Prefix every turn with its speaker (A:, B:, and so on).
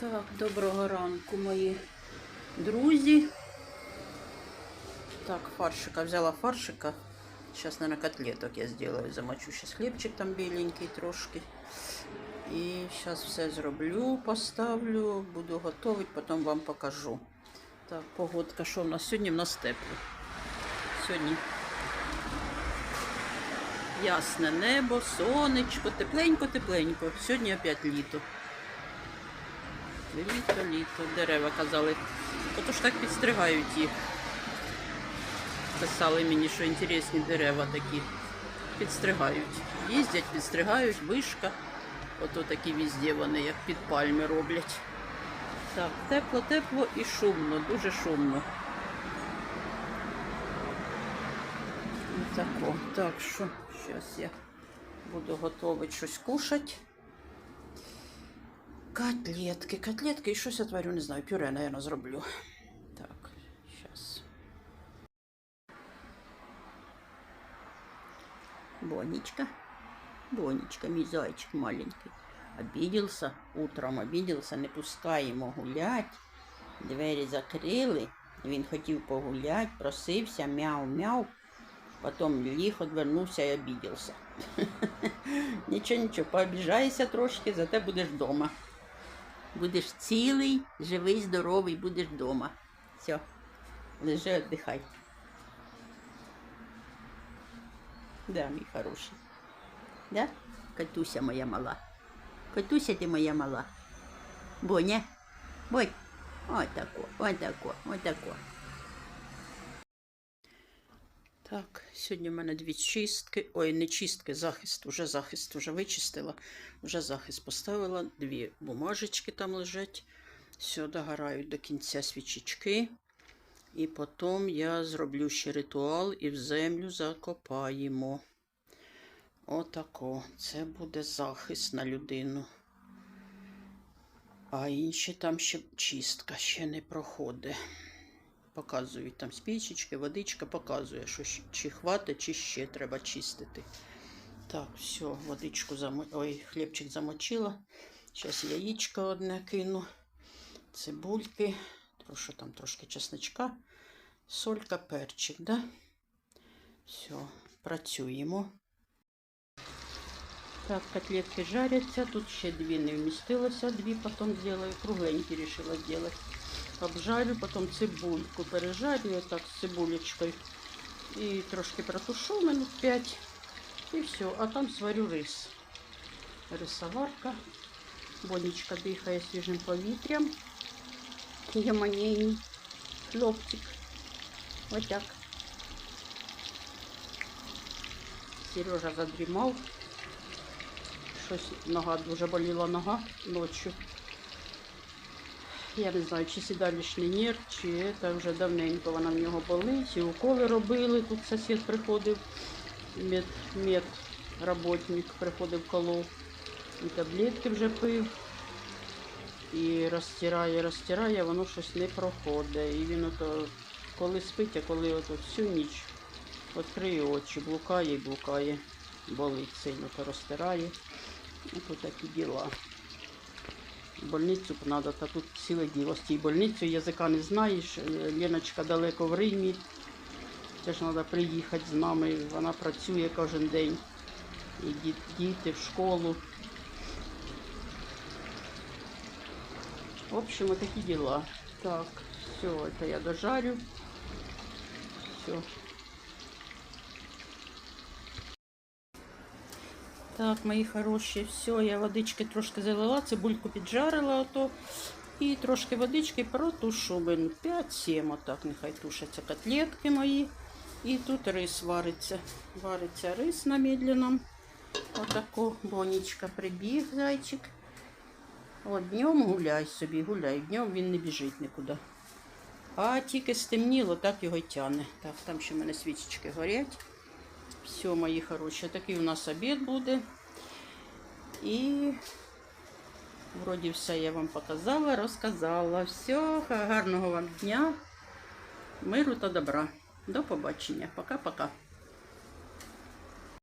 A: Так, доброго ранку, мої друзі. Так, фаршика взяла фаршика. Сейчас, наверное, котлеток я сделаю. Замочу сейчас хлібчик там біленький трошки. І зараз все зроблю, поставлю, буду готувати, потім вам покажу. Так, погодка, що в нас сьогодні? В нас тепло. Сьогодні ясне небо, сонечко, тепленько-тепленько. Сьогодні опять літо. Літо, літо. Дерева казали. Отож так підстригають їх. Писали мені, що інтересні дерева такі. Підстригають. Їздять, підстригають, вишка. Ото такі візде вони, як під пальми роблять. Так, тепло, тепло і шумно, дуже шумно. Тако. Так що, зараз я буду готувати щось кушати. Котлетки, котлетки і щось я творю, не знаю, пюре, наверное, зроблю. Так, сейчас. Бонечка, Бонечка, мій зайчик маленький. Обиделся, утром обиделся, не пускаємо гулять. Двері закрили. Він хотів погулять, просився, мяу-мяу. Потім ліг, одвернувся і обиделся. Нічого, нічого, пообіжайся трошки, зате будеш вдома. Будеш цілий, живий, здоровий, будеш вдома. Все, лежи, віддихай. Да, мій хороший. Да? Катуся моя мала. Катуся ти моя мала. Боня. Бонь. Ось тако, ось тако, ось тако. Так, сьогодні в мене дві чистки. Ой, не чистки, захист. Уже захист уже вичистила. Вже захист поставила. Дві бумажечки там лежать. Все, догорають до кінця свічечки. І потім я зроблю ще ритуал і в землю закопаємо. Отако. Це буде захист на людину. А інші там ще чистка ще не проходить. Показують там спічечки, водичка показує, що чи хватить, чи ще треба чистити. Так, все, водичку замо... Ой, хлібчик замочила. Зараз яєчко одне кину, цибульки, трошки там трошки чесночка, солька, перчик, да? Все, працюємо. Так, котлетки жаряться. Тут ще дві не вмістилося, дві потім зроблю. Кругленькі вирішила зробити. Обжарю, потім цибульку пережарю так з цибулечкою. І трошки протушу минут 5. І все. А там сварю рис. Рисоварка. Бонечка дихає свіжим повітрям. Я манейний хлопчик. Отак. Сережа задрімав. Щось нога дуже боліла нога ночі. Я не знаю, чи сідалішний нерв, чи це вже давненько вона в нього болить. І уколи робили. Тут сусід приходив, мед, мед приходив колов. І таблетки вже пив. І розтирає, розтирає, воно щось не проходить. І він ото коли спить, а коли ото всю ніч відкриє очі, блукає і блукає. Болить сильно, то розтирає. Ось такі діла. Больницю треба, та тут ціле діло з тією больницею, язика не знаєш. Е, Леночка далеко в Римі. Це ж треба приїхати з нами. Вона працює кожен день. І діти в школу. В общем, такі діла. Так, все, це я дожарю. Все. Так, мої хороші, все, я водички трошки залила, цибульку піджарила ото. І трошки водички протушу минут 5-7, отак нехай тушаться котлетки мої. І тут рис вариться. Вариться рис на медленном. Отако бонечка прибіг, зайчик. От днем гуляй собі, гуляй. Днем він не біжить нікуди. А тільки стемніло, так його й тяне. Так, там ще в мене свічечки горять. Все, мої хороші, такий у нас обід буде. І вроді все я вам показала, розказала. Все, гарного вам дня, миру та добра. До побачення. Пока-пока.